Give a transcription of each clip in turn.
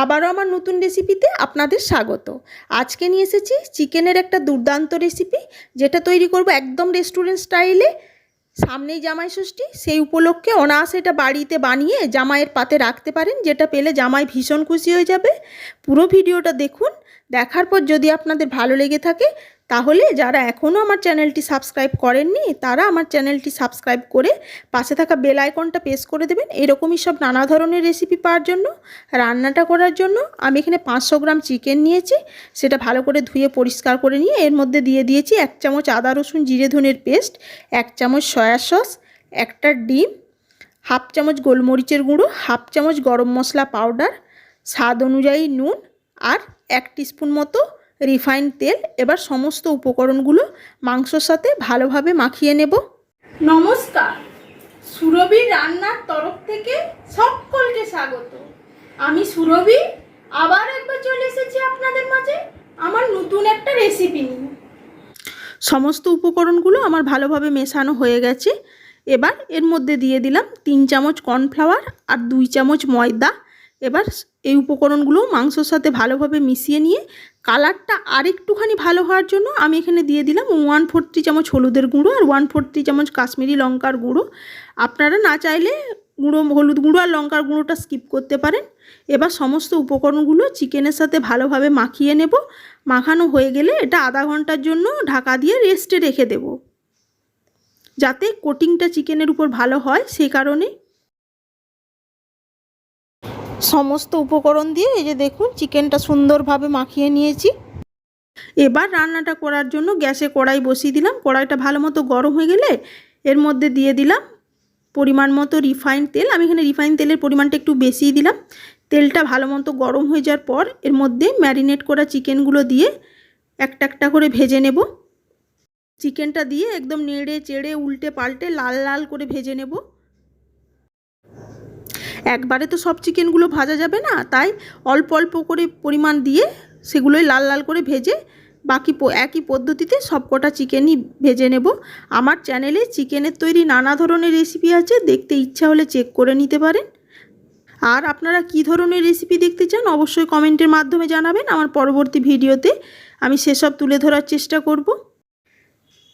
আবারও আমার নতুন রেসিপিতে আপনাদের স্বাগত। আজকে নিয়ে এসেছি চিকেনের একটা দুর্দান্ত রেসিপি, যেটা তৈরি করব একদম রেস্টুরেন্ট স্টাইলে। সামনেই জামাই ষষ্ঠী, সেই উপলক্ষে অনায়াসে এটা বাড়িতে বানিয়ে জামাইয়ের পাতে রাখতে পারেন, যেটা পেলে জামাই ভীষণ খুশি হয়ে যাবে। পুরো ভিডিওটা দেখুন, দেখার পর যদি আপনাদের ভালো লেগে থাকে তাহলে যারা এখনও আমার চ্যানেলটি সাবস্ক্রাইব করেননি, তারা আমার চ্যানেলটি সাবস্ক্রাইব করে পাশে থাকা বেল আইকনটা প্রেস করে দেবেন। এরকমই সব নানা ধরনের রেসিপি পাওয়ার জন্য, রান্নাটা করার জন্য। আমি এখানে পাঁচশো গ্রাম চিকেন নিয়েছি, সেটা ভালো করে ধুয়ে পরিষ্কার করে নিয়ে এর মধ্যে দিয়ে দিয়েছি এক চামচ আদা, রসুন, জিরে, ধনের পেস্ট, এক চামচ সয়া সস, একটা ডিম, হাফ চামচ গোলমরিচের গুঁড়ো, হাফ চামচ গরম মশলা পাউডার, স্বাদ অনুযায়ী নুন, আর এক টিস্পুন মতো রিফাইন্ড তেল এবার সমস্ত উপকরণগুলো মাংসর সাথে ভালোভাবে মাখিয়ে নেব। নমস্কার। সুরভি রান্নার তরফ থেকে সকলকে স্বাগত। আমি সুরভি আবার একবার চলে এসেছি আপনাদের মাঝে আমার নতুন একটা রেসিপি নিয়ে। সমস্ত উপকরণগুলো আমার ভালোভাবে মেশানো হয়ে গেছে। এবার এর মধ্যে দিয়ে দিলাম তিন চামচ কর্নফ্লাওয়ার আর দুই চামচ ময়দা। এবার এই উপকরণগুলো মাংসর সাথে ভালোভাবে মিশিয়ে নিয়ে কালারটা আরেকটুখানি ভালো হওয়ার জন্য আমি এখানে দিয়ে দিলাম ওয়ান ফোরটি চামচ হলুদের গুঁড়ো আর ওয়ান ফোরটি চামচ কাশ্মীরি লঙ্কার গুঁড়ো। আপনারা না চাইলে গুঁড়ো, হলুদ গুঁড়ো আর লঙ্কার গুঁড়োটা স্কিপ করতে পারেন। এবার সমস্ত উপকরণগুলো চিকেনের সাথে ভালোভাবে মাখিয়ে নেব। মাখানো হয়ে গেলে এটা আধা ঘণ্টার জন্য ঢাকা দিয়ে রেস্টে রেখে দেব। যাতে কোটিংটা চিকেনের উপর ভালো হয়, সেই কারণে সমস্ত উপকরণ দিয়ে এই যে দেখুন চিকেনটা সুন্দরভাবে মাখিয়ে নিয়েছি। এবার রান্নাটা করার জন্য গ্যাসে কড়াই বসিয়ে দিলাম। কড়াইটা ভালো মতো গরম হয়ে গেলে এর মধ্যে দিয়ে দিলাম পরিমাণ মতো রিফাইন তেল। আমি এখানে রিফাইন তেলের পরিমাণটা একটু বেশিই দিলাম। তেলটা ভালো মতো গরম হয়ে যাওয়ার পর এর মধ্যে ম্যারিনেট করা চিকেনগুলো দিয়ে একটা একটা করে ভেজে নেব। চিকেনটা দিয়ে একদম নেড়ে চেড়ে উল্টে পাল্টে লাল লাল করে ভেজে নেব। একবারে তো সব চিকেনগুলো ভাজা যাবে না, তাই অল্প অল্প করে পরিমাণ দিয়ে সেগুলোই লাল লাল করে ভেজে বাকি একই পদ্ধতিতে সবকটা চিকেনই ভেজে নেব। আমার চ্যানেলে চিকেনের তৈরি নানা ধরনের রেসিপি আছে, দেখতে ইচ্ছা হলে চেক করে নিতে পারেন। আর আপনারা কি ধরনের রেসিপি দেখতে চান, অবশ্যই কমেন্টের মাধ্যমে জানাবেন। আমার পরবর্তী ভিডিওতে আমি সেসব তুলে ধরার চেষ্টা করব।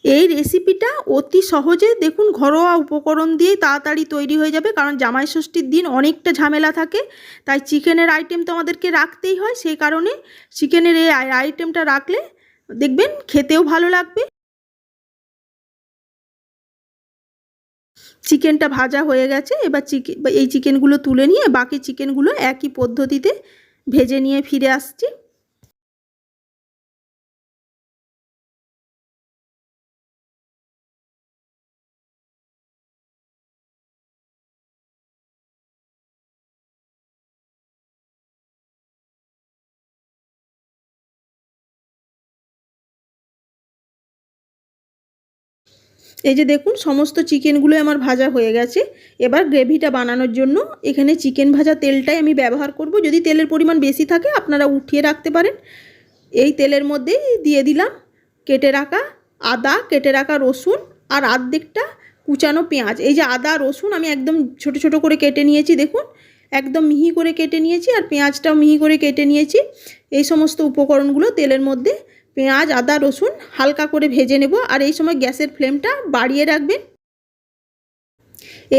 এই রেসিপিটা অতি সহজে দেখুন ঘরোয়া উপকরণ দিয়েই তাড়াতাড়ি তৈরি হয়ে যাবে, কারণ জামাই ষষ্ঠীর দিন অনেকটা ঝামেলা থাকে, তাই চিকেনের আইটেম তো আমাদেরকে রাখতেই হয়, সেই কারণে চিকেনের এই আইটেমটা রাখলে দেখবেন খেতেও ভালো লাগবে। চিকেনটা ভাজা হয়ে গেছে, এবার চিকেন এই চিকেনগুলো তুলে নিয়ে বাকি চিকেনগুলো একই পদ্ধতিতে ভেজে নিয়ে ফিরে আসছি। এই যে দেখুন, সমস্ত চিকেনগুলো আমার ভাজা হয়ে গেছে। এবার গ্রেভিটা বানানোর জন্য এখানে চিকেন ভাজা তেলটাই আমি ব্যবহার করব। যদি তেলের পরিমাণ বেশি থাকে, আপনারা উঠিয়ে রাখতে পারেন। এই তেলের মধ্যেই দিয়ে দিলাম কেটে রাখা আদা, কেটে রাখা রসুন আর আর্ধেকটা কুচানো পেঁয়াজ। এই যে আদা, রসুন আমি একদম ছোট ছোট করে কেটে নিয়েছি, দেখুন। একদম মিহি করে কেটে নিয়েছি আর পেঁয়াজটাও মিহি করে কেটে নিয়েছি। এই সমস্ত উপকরণগুলো তেলের মধ্যে পেঁয়াজ, আদা, রসুন হালকা করে ভেজে নেব আর এই সময় গ্যাসের ফ্লেমটা বাড়িয়ে রাখবেন।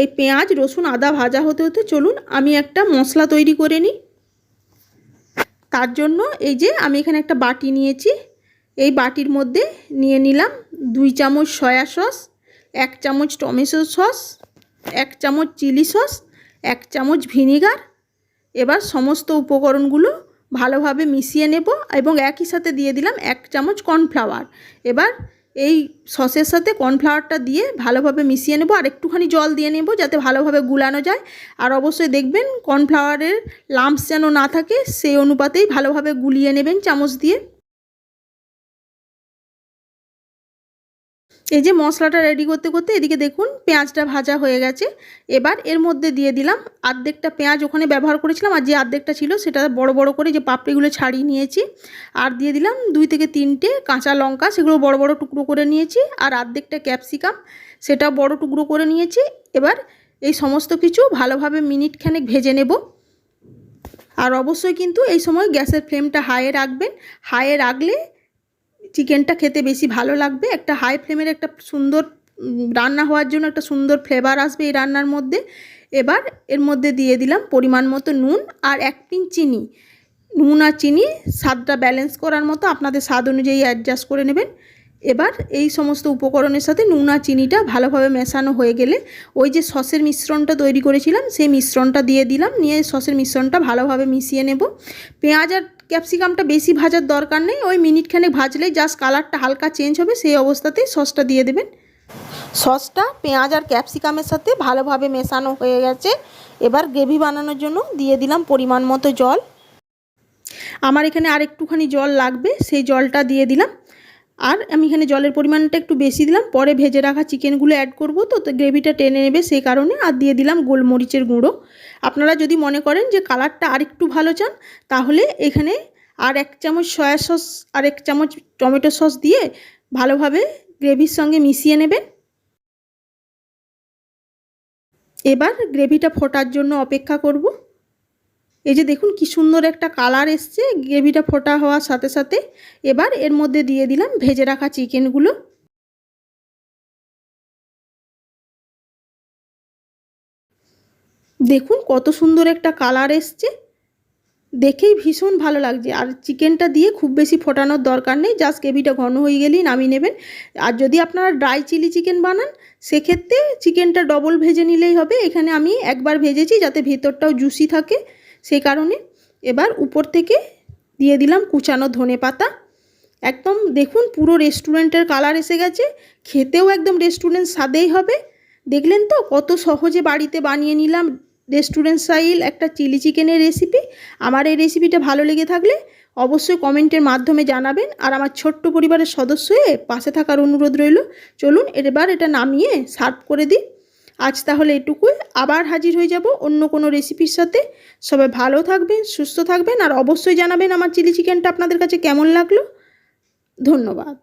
এই পেঁয়াজ, রসুন, আদা ভাজা হতে হতে চলুন, আমি একটা মশলা তৈরি করে নিই। তার জন্য এই যে আমি এখানে একটা বাটি নিয়েছি। এই বাটির মধ্যে নিয়ে নিলাম দুই চামচ সয়া সস, এক চামচ টমেটো সস, এক চামচ চিলি সস, এক চামচ ভিনিগার। এবার সমস্ত উপকরণগুলো ভালোভাবে মিশিয়ে নেব এবং একই সাথে দিয়ে দিলাম এক চামচ কর্নফ্লাওয়ার। এবার এই সসের সাথে কর্নফ্লাওয়ারটা দিয়ে ভালোভাবে মিশিয়ে নেব আর একটুখানি জল দিয়ে নেব যাতে ভালোভাবে গুলানো যায়। আর অবশ্যই দেখবেন কর্নফ্লাওয়ারের লাম্পস যেন না থাকে, সেই অনুপাতেই ভালোভাবে গুলিয়ে নেবেন চামচ দিয়ে। এই যে মশলাটা রেডি করতে করতে এদিকে দেখুন পেঁয়াজটা ভাজা হয়ে গেছে। এবার এর মধ্যে দিয়ে দিলাম আর্ধেকটা পেঁয়াজ ওখানে ব্যবহার করেছিলাম আর যে আর্ধেকটা ছিল সেটা বড় বড় করে যে পাপড়িগুলো ছাড়িয়ে নিয়েছি। আর দিয়ে দিলাম দুই থেকে তিনটে কাঁচা লঙ্কা সেগুলো বড় বড় টুকরো করে নিয়েছি আর আর্ধেকটা ক্যাপসিকাম সেটা বড় টুকরো করে নিয়েছি। এবার এই সমস্ত কিছু ভালোভাবে মিনিট খানেক ভেজে নেব। আর অবশ্যই কিন্তু এই সময় গ্যাসের ফ্লেমটা হাইয়ে রাখবেন। হাইয়ে রাখলে চিকেনটা খেতে বেশি ভালো লাগবে। একটা হাই ফ্লেমের একটা সুন্দর রান্না হওয়ার জন্য একটা সুন্দর ফ্লেভার আসবে এই রান্নার মধ্যে। এবার এর মধ্যে দিয়ে দিলাম পরিমাণ মতো নুন আর এক পিন চিনি। নুন আর চিনি স্বাদটা ব্যালেন্স করার মতো আপনাদের স্বাদ অনুযায়ী অ্যাডজাস্ট করে নেবেন। এবার এই সমস্ত উপকরণের সাথে নুন আর চিনিটা ভালোভাবে মেশানো হয়ে গেলে ওই যে সসের মিশ্রণটা তৈরি করেছিলাম, সেই মিশ্রণটা দিয়ে দিলাম। নিয়ে সসের মিশ্রণটা ভালোভাবে মিশিয়ে নেব। পেঁয়াজ আর ক্যাপসিকামটা বেশি ভাজার দরকার নেই, ওই মিনিটখানে ভাজলেই জাস্ট কালারটা হালকা চেঞ্জ হবে, সেই অবস্থাতেই সসটা দিয়ে দেবেন। সসটা পেঁয়াজ আর ক্যাপসিকামের সাথে ভালোভাবে মেশানো হয়ে গেছে। এবার গ্রেভি বানানোর জন্য দিয়ে দিলাম পরিমাণ মতো জল। আমার এখানে আর একটুখানি জল লাগবে, সেই জলটা দিয়ে দিলাম। আর আমি এখানে জলের পরিমাণটা একটু বেশি দিলাম, পরে ভেজে রাখা চিকেনগুলো অ্যাড করব। তো গ্রেভিটা টেনে নেবে সেই কারণে আর দিয়ে দিলাম গোলমরিচের গুঁড়ো। আপনারা যদি মনে করেন যে কালারটা আর একটু ভালো চান, তাহলে এখানে আর এক চামচ সয়া সস, আর এক চামচ টমেটো সস দিয়ে ভালোভাবে গ্রেভির সঙ্গে মিশিয়ে নেবেন। এবার গ্রেভিটা ফোটার জন্য অপেক্ষা করব। এই যে দেখুন কি সুন্দর একটা কালার এসছে, গ্রেভিটা ফোটা হওয়ার সাথে সাথে। এবার এর মধ্যে দিয়ে দিলাম ভেজে রাখা চিকেনগুলো। দেখুন কত সুন্দর একটা কালার এসছে। দেখেই ভীষণ ভালো লাগছে। আর চিকেনটা দিয়ে খুব বেশি ফোটানোর দরকার নেই, জাস্ট গ্রেভিটা ঘন হয়ে গেলেই নামিয়ে নেবেন। আর যদি আপনারা ড্রাই চিলি চিকেন বানান, সেক্ষেত্রে চিকেনটা ডবল ভেজে নিলেই হবে। এখানে আমি একবার ভেজেছি যাতে ভেতরটাও জুসি থাকে। সেই কারণে এবার উপর থেকে দিয়ে দিলাম কুচানো ধনে পাতা। একদম দেখুন পুরো রেস্টুরেন্টের কালার এসে গেছে, খেতেও একদম রেস্টুরেন্ট স্বাদেই হবে। দেখলেন তো কত সহজে বাড়িতে বানিয়ে নিলাম রেস্টুরেন্ট স্টাইল একটা চিলি চিকেনের রেসিপি। আমার এই রেসিপিটা ভালো লেগে থাকলে অবশ্যই কমেন্টের মাধ্যমে জানাবেন। আর আমার ছোট্ট পরিবারের সদস্য হয়ে পাশে থাকার অনুরোধ রইল। চলুন এবার এটা নামিয়ে সার্ভ করে দিই। আজ তাহলে এটুকুই। আবার হাজির হয়ে যাব অন্য কোনো রেসিপির সাথে। সবাই ভালো থাকবেন, সুস্থ থাকবেন, আর অবশ্যই জানাবেন আমার চিলি চিকেনটা আপনাদের কাছে কেমন লাগল। ধন্যবাদ।